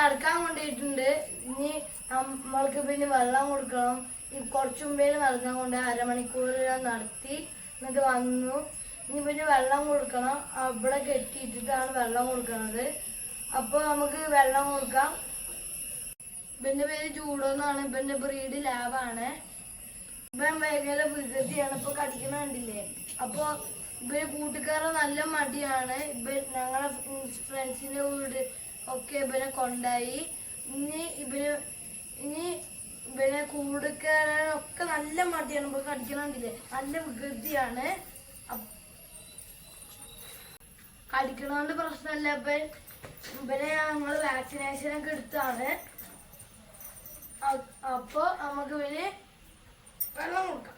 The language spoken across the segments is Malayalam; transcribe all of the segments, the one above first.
നടക്കാൻ കൊണ്ടിട്ടുണ്ട് ഇനി നമ്മൾക്ക് പിന്നെ വെള്ളം കൊടുക്കണം. ഈ കുറച്ചു മുമ്പേ നടക്കാൻ കൊണ്ട് അരമണിക്കൂർ നടത്തി എന്നിട്ട് വന്നു. ഇനി പിന്നെ വെള്ളം കൊടുക്കണം. അവിടെ കെട്ടിയിട്ടിട്ടാണ് വെള്ളം കൊടുക്കുന്നത്. അപ്പോൾ നമുക്ക് വെള്ളം കൊടുക്കാം. ഇവന്റെ പേര് ചൂടോന്നാണ് ഇവന്റെ ബ്രീഡ് ലാവാണ് ഇപ്പം ഭയങ്കര വികൃതിയാണ്. ഇപ്പൊ കടിക്കണ കണ്ടില്ലേ? അപ്പൊ ഇവർ നല്ല മടിയാണ്. ഇവ ഞങ്ങളെ ഫ്രണ്ട്സിന്റെ വീട് ഒക്കെ ഇവനെ കൊണ്ടായി. ഇനി ഇവന് ഇനി ഇവനെ കൂടുക്കാനൊക്കെ നല്ല മടിയാണ്. ഇപ്പൊ കടിക്കണ നല്ല വികൃതിയാണ്. കടിക്കണോണ്ട് പ്രശ്നമല്ല ഇവൻ ഇവനെ ഞങ്ങൾ വാക്സിനേഷൻ ഒക്കെ എടുത്താണ്. അപ്പോ നമുക്ക് ഇവന് വെള്ളം കൊടുക്കാം.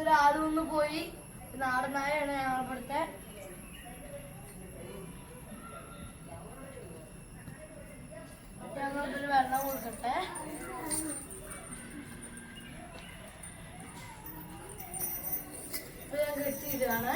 അപ്പുറത്തൊരു ആട് നിന്ന് പോയി നാടൻ നായയാണ് ഞങ്ങളിവിടുത്തെ ഞങ്ങളിതിന് വെള്ളം കൊടുക്കട്ടെ. ഇപ്പൊ ഞാൻ കെട്ടിയിട്ടാണ്